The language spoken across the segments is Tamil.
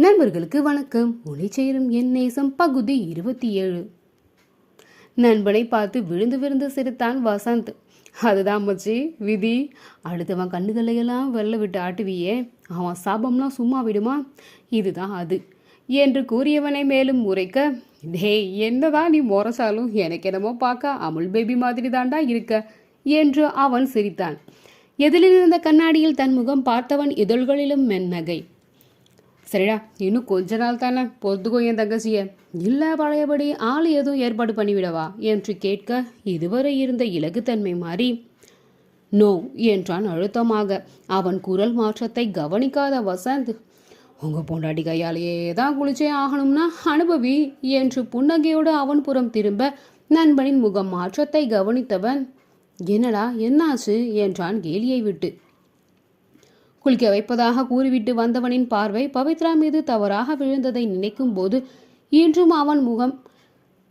நண்பர்களுக்கு வணக்கம். ஒளி சேரும் என் நேசம் பகுதி இருபத்தி ஏழு நண்பனை பார்த்து விழுந்து விழுந்து சிரித்தான் வசந்த். அதுதான் மச்சி விதி. அடுத்தவன் கண்ணுகளையெல்லாம் வெள்ள விட்டு ஆட்டுவியே. அவன் சாபம்லாம் சும்மா விடுமா? இதுதான் அது. என்று கூறியவனை மேலும் உரைக்க டேய் என்னதான் நீ முரசாலும்? எனக்கு என்னமோ பார்க்க அமுல் பேபி மாதிரி தாண்டா இருக்க என்று அவன் சிரித்தான். எதிரில் இருந்த கண்ணாடியில் தன் முகம் பார்த்தவன் இதழ்களிலும் மென்னகை. சரிடா இன்னும் கொஞ்ச நாள் தானே பொறுத்துக்கோ என் தங்கச்சிய. இல்லை பழையபடி ஆள் எதுவும் ஏற்பாடு பண்ணிவிடவா என்று கேட்க இதுவரை இருந்த இலகுத்தன்மை மாறி நோ என்றான் அழுத்தமாக. அவன் குரல் மாற்றத்தை கவனிக்காத வசந்த் உங்கள் பொண்டாட்டி கையாலேயே தான் குளிச்சே ஆகணும்னா அனுபவி என்று புன்னகையோடு அவன் புறம் திரும்ப நண்பனின் முகம் மாற்றத்தை கவனித்தவன் என்னடா என்னாச்சு? என்றான் கேலியை விட்டு. குளிக்க வைப்பதாக கூறிவிட்டு வந்தவனின் பார்வை பவித்ரா மீது தவறாக விழுந்ததை நினைக்கும் போது இன்றும் அவன் முகம்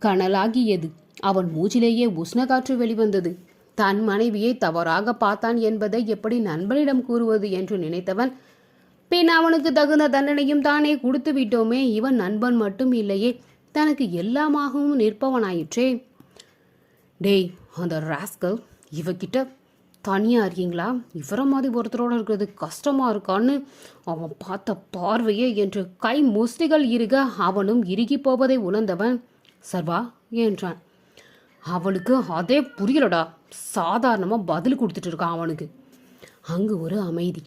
கனலாகியது. அவன் மூச்சிலேயே உஷ்ண காற்று வெளிவந்தது. தன் மனைவியை தவறாக பார்த்தான் என்பதை எப்படி நண்பனிடம் கூறுவது என்று நினைத்தவன் பின் அவனுக்கு தகுந்த தண்டனையும் தானே கொடுத்து விட்டோமே இவன் நண்பன் மட்டும் இல்லையே தனக்கு எல்லாமாகவும் நிற்பவனாயிற்றே. டேய் அந்த ராஸ்கல் இவகிட்ட தனியாக இருக்கீங்களா? இவரை மாதிரி ஒருத்தரோட இருக்கிறது கஷ்டமாக இருக்கான்னு அவன் பார்த்த பார்வையே என்று கை முஸ்டிகள் இருக அவனும் இறுகி போவதை உணர்ந்தவன் சர்வா என்றான். அவளுக்கு அதே புரியலடா. சாதாரணமாக பதில் கொடுத்துட்டு இருக்கான் அவனுக்கு. அங்கு ஒரு அமைதி.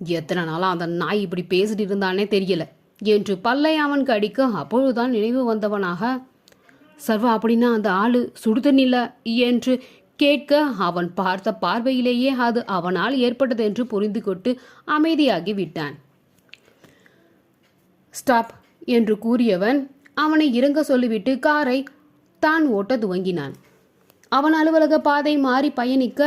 எத்தனை நாளாக அந்த நாய் இப்படி பேசிட்டு இருந்தானே தெரியல என்று பல்லை அவன் கடிக்க அப்பொழுதுதான் நினைவு வந்தவனாக சர்வா அப்படின்னா அந்த ஆள் சுடுதண்ணில என்று கேட்க அவன் பார்த்த பார்வையிலேயே அது அவனால் ஏற்பட்டது என்று புரிந்து கொண்டு அமைதியாகி விட்டான் ஸ்டாப் என்று கூறியவன் அவனை இறங்க சொல்லிவிட்டு காரை தான் ஓட்ட துவங்கினான். அவன் அலுவலக பாதை மாறி பயணிக்க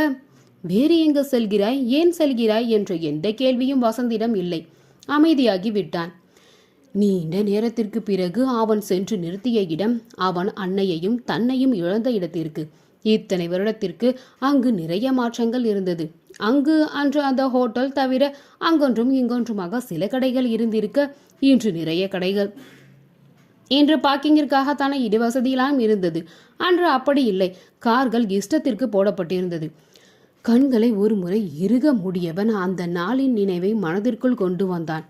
வேறு எங்கு செல்கிறாய்? ஏன் செல்கிறாய்? என்ற எந்த கேள்வியும் வசந்திடம் இல்லை. அமைதியாகி விட்டான் நீண்ட நேரத்திற்கு பிறகு அவன் சென்று நிறுத்திய இடம் அவன் அன்னையையும் தன்னையும் இழந்த இடத்திற்கு. இத்தனை வருடத்திற்கு அங்கு நிறைய மாற்றங்கள் இருந்தது. அங்கு அன்று அந்த ஹோட்டல் தவிர அங்கொன்றும் இங்கொன்றுமாக சில கடைகள் இருந்திருக்க இன்று நிறைய கடைகள். இன்று பார்க்கிங்கிற்காகத்தான இடவசதியெல்லாம் இருந்தது. அன்று அப்படி இல்லை. கார்கள் இஷ்டத்திற்கு போடப்பட்டிருந்தது. கண்களை ஒருமுறை இறுக முடியவன் அந்த நாளின் நினைவை மனதிற்குள் கொண்டு வந்தான்.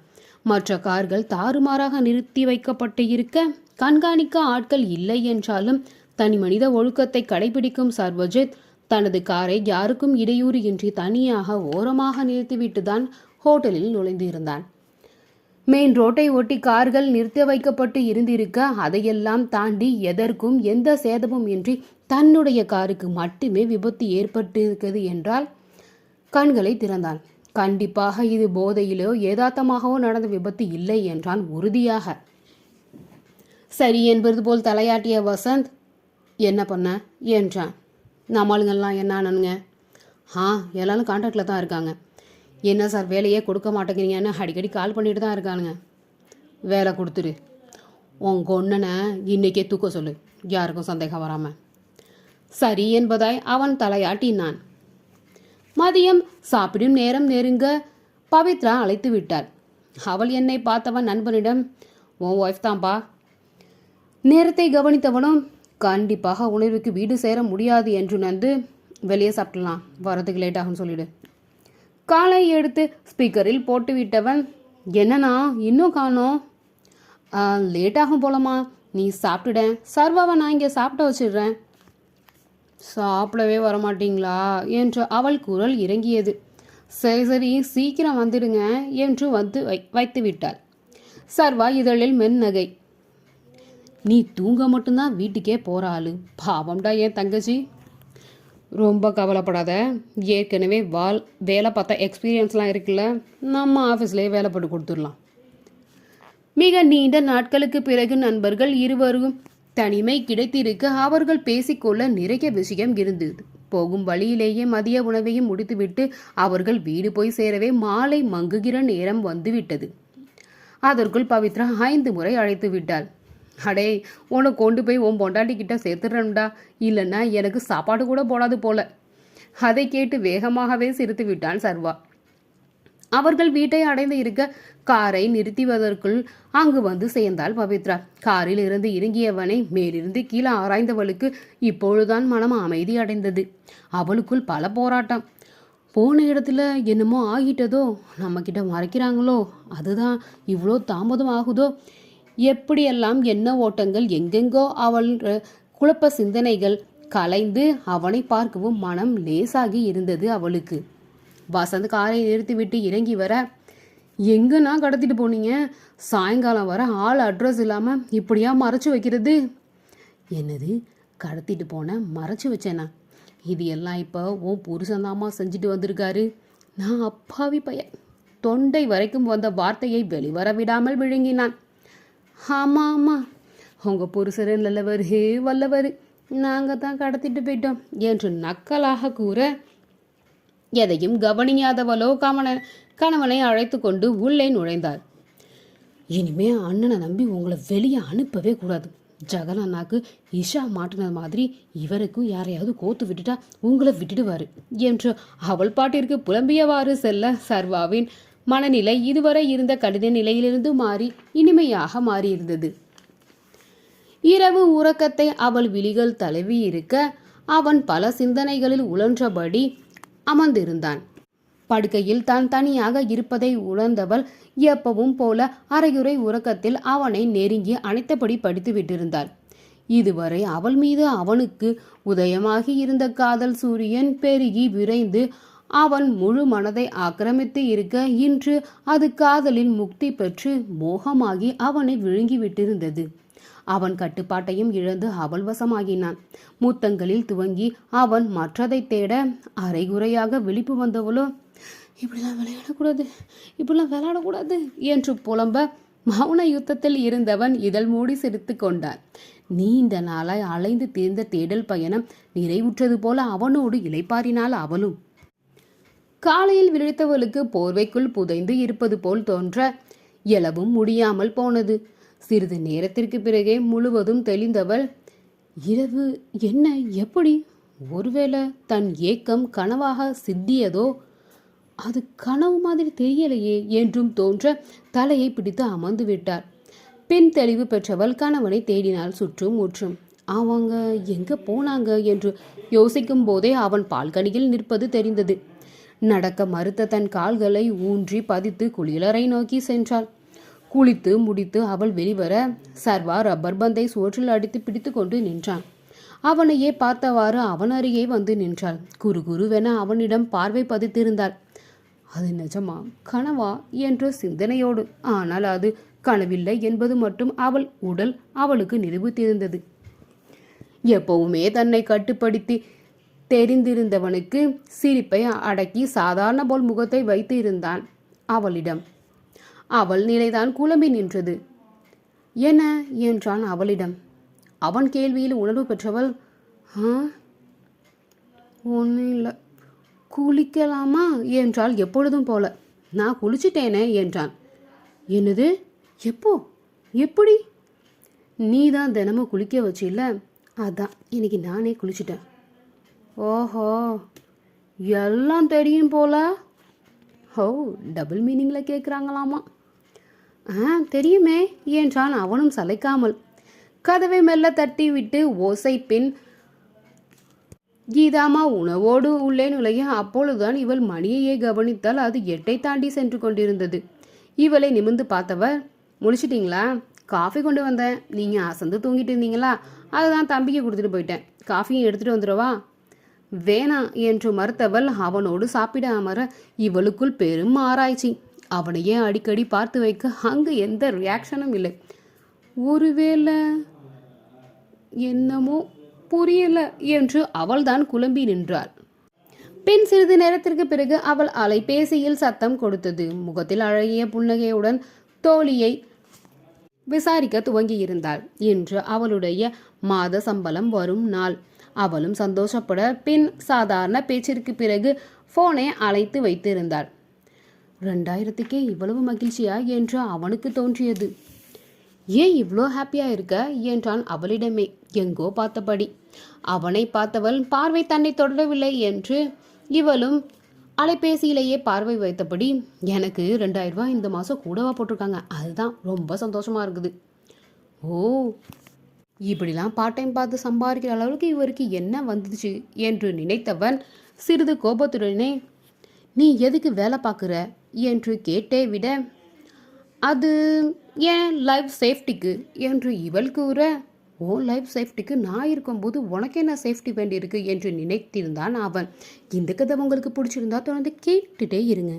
மற்ற கார்கள் தாறுமாறாக நிறுத்தி வைக்கப்பட்டு இருக்க கண்காணிக்க ஆட்கள் இல்லை என்றாலும் தனி மனித ஒழுக்கத்தை கடைபிடிக்கும் சர்வஜித் தனது காரை யாருக்கும் இடையூறு இன்றி தனியாக ஓரமாக நிறுத்திவிட்டுதான் ஹோட்டலில் நுழைந்திருந்தான். மெயின் ரோட்டை ஒட்டி கார்கள் நிறுத்தி வைக்கப்பட்டு இருந்திருக்க அதையெல்லாம் தாண்டி எதற்கும் எந்த சேதமும் இன்றி தன்னுடைய காருக்கு மட்டுமே விபத்து ஏற்பட்டிருக்கிறது என்றால் கண்களை திறந்தான். கண்டிப்பாக இது போதையிலோ ஏதாத்தமாகவோ நடந்த விபத்து இல்லை என்றான் உறுதியாக. சரி என்பது போல் தலையாட்டிய வசந்த் என்ன பண்ண? என்றான். நம்மளுங்கெல்லாம் என்ன ஆனனுங்க? ஆ எல்லாரும் கான்டாக்டில் தான் இருக்காங்க. என்ன சார் வேலையே கொடுக்க மாட்டேங்கிறீங்கன்னு அடிக்கடி கால் பண்ணிட்டு தான் இருக்கானுங்க. வேலை கொடுத்துரு. உன் கொன்னனை இன்னைக்கே தூக்க சொல்லு. யாருக்கும் சந்தேகம் வராமல் சரி என்பதாய் அவன் தலையாட்டினான். மதியம் சாப்பிடும் நேரம் நெருங்க பவித்ரா அழைத்து விட்டார் அவள் என்னை பார்த்தவன் நண்பனிடம் உன் ஒய்ஃப் தான்ப்பா நேரத்தை கவனித்தவனும் கண்டிப்பாக உணர்வுக்கு வீடு சேர முடியாது என்று நந்து வெளியே சாப்பிடலாம். வரதுக்கு லேட் ஆகும்னு சொல்லிடு. காலை எடுத்து ஸ்பீக்கரில் போட்டு விட்டவன் என்னண்ணா இன்னும் காணோம். லேட் ஆகும் போலமா நீ சாப்பிட்டுட சர்வாவை நான் இங்கே சாப்பிட வச்சிடுறேன். சாப்பிடவே வரமாட்டீங்களா? என்று அவள் குரல் இறங்கியது. சரி சரி சீக்கிரம் வந்துடுங்க என்று வந்து வை வைத்து விட்டாள் சர்வா இதழில் மென்னகை. நீ தூங்க மட்டும்தான் வீட்டுக்கே போகிற ஆளு. பாவம்டா ஏன் தங்கச்சி. ரொம்ப கவலைப்படாத. ஏற்கனவே வால் வேலை பார்த்தா எக்ஸ்பீரியன்ஸ்லாம் இருக்குல்ல நம்ம ஆஃபீஸ்லேயே வேலை போட்டு கொடுத்துடலாம். மிக நீண்ட நாட்களுக்கு பிறகு நண்பர்கள் இருவரும் தனிமை கிடைத்திருக்க அவர்கள் பேசிக்கொள்ள நிறைய விஷயம் இருந்தது. போகும் வழியிலேயே மதிய உணவையும் முடித்துவிட்டு அவர்கள் வீடு போய் சேரவே மாலை மங்குகிற நேரம் வந்துவிட்டது. அதற்குள் பவித்ரா ஐந்து முறை அழைத்து விட்டாள் அடே உன்னை கொண்டு போய் உன் பொண்டாட்டி கிட்ட சேர்த்துடுறேன்டா. இல்லைன்னா எனக்கு சாப்பாடு கூட போடாது போல. அதை கேட்டு வேகமாகவே சிரித்து விட்டான் சர்வா. அவர்கள் வீட்டை அடைந்து இருக்க காரை நிறுத்திவதற்குள் அங்கு வந்து சேர்ந்தாள் பவித்ரா. காரில் இருந்து இறங்கியவனை மேலிருந்து கீழே ஆராய்ந்தவளுக்கு இப்பொழுதுதான் மனம் அமைதி அடைந்தது. அவளுக்குள் பல போராட்டம். போன இடத்துல என்னமோ ஆகிட்டதோ நம்மக்கிட்ட மறைக்கிறாங்களோ அதுதான் இவ்வளோ தாமதம் ஆகுதோ எப்படியெல்லாம் என்ன ஓட்டங்கள் எங்கெங்கோ அவள் குழப்ப சிந்தனைகள் கலைந்து அவனை பார்க்கவும் மனம் லேசாகி இருந்தது அவளுக்கு. வசந்த் காரை நிறுத்திவிட்டு இறங்கி வர எங்கேண்ணா கடத்திட்டு போனீங்க? சாயங்காலம் வர ஆள் அட்ரஸ் இல்லாமல் இப்படியா மறைச்சு வைக்கிறது? என்னது? கடத்திட்டு போன மறைச்சு வச்சேனா? இது எல்லாம் இப்போ உன் புருஷன்தாம்மா செஞ்சுட்டு வந்திருக்காரு. நான் அப்பாவி பையன். தொண்டை வரைக்கும் வந்த வார்த்தையை வெளிவர விடாமல் விழுங்கினான். ஆமாம் ஆமாம் உங்கள் புருஷர் நல்லவர் ஹே வல்லவர். நாங்கள் தான் கடத்திட்டு போயிட்டோம் என்று நக்கலாக கூற எதையும் கவனியாதவளோ கவன கணவனை அழைத்து கொண்டு உள்ளே நுழைந்தார் இனிமே அண்ணனை நம்பி உங்களை வெளியே அனுப்பவே கூடாது. ஜெகன் அண்ணாக்கு இஷா மாட்டினது மாதிரி இவருக்கும் யாரையாவது கோத்து விட்டுட்டா உங்களை விட்டுடுவார் என்று அவள் பாட்டிற்கு புலம்பியவாறு செல்ல சர்வாவின் மனநிலை இதுவரை இருந்த கடித நிலையிலிருந்து மாறி இனிமையாக மாறியிருந்தது. இரவு உறக்கத்தை அவள் விழிகள் தழுவி இருக்க அவன் பல சிந்தனைகளில் உழன்றபடி அமர்ந்திருந்தான். படுக்கையில் தான் தனியாக இருப்பதை உணர்ந்தவள் எப்பவும் போல அரையுறை உறக்கத்தில் அவனை நெருங்கி அனைத்தபடி படித்து விட்டிருந்தாள். இதுவரை அவள் மீது அவனுக்கு உதயமாகி இருந்த காதல் சூரியன் பெருகி விரைந்து அவன் முழு மனதை ஆக்கிரமித்து இருக்க இன்று அது காதலின் முக்தி பெற்று மோகமாகி அவனை விழுங்கி விட்டிருந்தது அவன் கட்டுப்பாட்டையும் இழந்து அவள் வசமாகினான் மூத்தங்களில் துவங்கி அவன் மற்றதை தேட அரைகுறையாக விழிப்பு வந்தவளோ இப்படிலாம் விளையாடக்கூடாது இப்படிலாம் விளையாடக்கூடாது என்று புலம்ப மௌன யுத்தத்தில் இருந்தவன் இதழ் மூடி சிரித்து கொண்டான். நீண்ட நாளாய் அலைந்து தீர்ந்த தேடல் பயணம் நிறைவுற்றது போல அவனோடு இலைப்பாரினால் அவளும் காலையில் விழித்தவளுக்கு போர்வைக்குள் புதைந்து இருப்பது போல் தோன்ற எழவும் முடியாமல் போனது. சிறிது நேரத்திற்கு பிறகே முழுவதும் தெளிந்தவள் இரவு என்ன எப்படி? ஒருவேளை தன் ஏக்கம் கனவாக சித்தியதோ அது கனவு மாதிரி தெரியலையே என்றும் தோன்ற தலையை பிடித்து அமர்ந்து விட்டார். பின் தெளிவு பெற்றவள் கணவனை தேடினால் சுற்றும் முற்றும் அவங்க எங்க போனாங்க? என்று யோசிக்கும் போதே அவன் பால்கனியில் நிற்பது தெரிந்தது. நடக்க மறுத்த தன் கால்களை ஊன்றி பதித்து குளியலறை நோக்கி சென்றாள். குளித்து முடித்து அவள் வெளிவர சர்வா ரப்பர் பந்தை சுவற்றில் அடித்து பிடித்து கொண்டு நின்றான். அவனையே பார்த்தவாறு அவன் அருகே வந்து நின்றாள். குறு குருவென அவனிடம் பார்வை பதித்திருந்தாள். அது நிஜமா கனவா? என்ற சிந்தனையோடு. ஆனால் அது கனவில்லை என்பது மட்டும் அவள் உடல் அவளுக்கு நிரூபித்திருந்தது எப்பவுமே தன்னை கட்டுப்படுத்தி தெரிந்திருந்தவனுக்கு சிரிப்பை அடக்கி சாதாரண போல் முகத்தை வைத்து இருந்தான் அவளிடம். அவள் நிலைதான் குழம்பி நின்றது. என்ன? என்றான் அவளிடம். அவன் கேள்வியில் உணர்வு பெற்றவள் ஆ ஒன்றும் இல்லை. குளிக்கலாமா? என்றால் எப்பொழுதும் போல. நான் குளிச்சிட்டேனே என்றான். என்னது? எப்போ? எப்படி? நீ தான் தினமும் குளிக்க வச்சில்ல? அதான் இன்னைக்கு நானே குளிச்சிட்டேன். ஓஹோ எல்லாம் தெரியும் போல. ஓ டபுள் மீனிங்கில் கேட்குறாங்களாமா ஆ தெரியுமே என்றான் அவனும் சளைக்காமல். கதவை மெல்ல தட்டி விட்டு ஓசை பின் கீதாமா உணவோடு உள்ளே நுழைய. அப்பொழுதுதான் இவள் மணியையே கவனித்தால் அது எட்டை தாண்டி சென்று கொண்டிருந்தது. இவளை நிமிர்ந்து பார்த்தவர் முடிச்சிட்டிங்களா காஃபி கொண்டு வந்தேன். நீங்கள் அசந்து தூங்கிட்டு இருந்தீங்களா? அதுதான் தம்பிக்கு கொடுத்துட்டு போயிட்டேன். காஃபியும் எடுத்துகிட்டு வந்துடுவா? வேணாம் என்று மறுத்தவள் அவனோடு சாப்பிட அமர இவளுக்குள் பெரும் ஆராய்ச்சி. அவனையே அடிக்கடி பார்த்து வைக்க அங்கு எந்த ரியாக்ஷனும் இல்லை. ஒருவேளை என்னமோ புரியல என்று அவள்தான் குழம்பி நின்றாள். பின் சிறிது நேரத்திற்கு பிறகு அவள் அலைபேசியில் சத்தம் கொடுத்தது. முகத்தில் அழகிய புன்னகையுடன் தோழியை விசாரிக்க துவங்கியிருந்தாள். இன்று அவளுடைய மாத சம்பளம் வரும் நாள். அவளும் சந்தோஷப்பட பின் சாதாரண பேச்சிற்கு பிறகு போனை அழைத்து வைத்திருந்தாள். ரெண்டாயிரத்துக்கே இவ்வளவு மகிழ்ச்சியா? என்று அவனுக்கு தோன்றியது. ஏன் இவ்வளோ ஹாப்பியாக இருக்க? என்றான் அவளிடமே. எங்கோ பார்த்தபடி. அவனை பார்த்தவள் பார்வை தன்னை தொடரவில்லை என்று இவளும் அலைபேசியிலேயே பார்வை வைத்தபடி எனக்கு ரெண்டாயிரம் ரூபாய் இந்த மாதம் கூடவா போட்டிருக்காங்க. அதுதான் ரொம்ப சந்தோஷமா இருக்குது. ஓ இப்படிலாம் பார்ட் டைம் பார்த்து சம்பாதிக்கிற அளவுக்கு இவருக்கு என்ன வந்துச்சு என்று நினைத்தவன் சிறிது கோபத்துடனே நீ எதுக்கு வேலை பார்க்குற? என்று கேட்டே விட அது ஏன் லைஃப் சேஃப்டிக்கு என்று இவள் கூற ஓ லைஃப் சேஃப்டிக்கு நான் இருக்கும்போது உனக்கு என்ன சேஃப்டி வேண்டியிருக்கு? என்று நினைத்திருந்தான் அவன். இந்த கதை உங்களுக்கு பிடிச்சிருந்தா தொடர்ந்து கேட்டுட்டே இருங்க.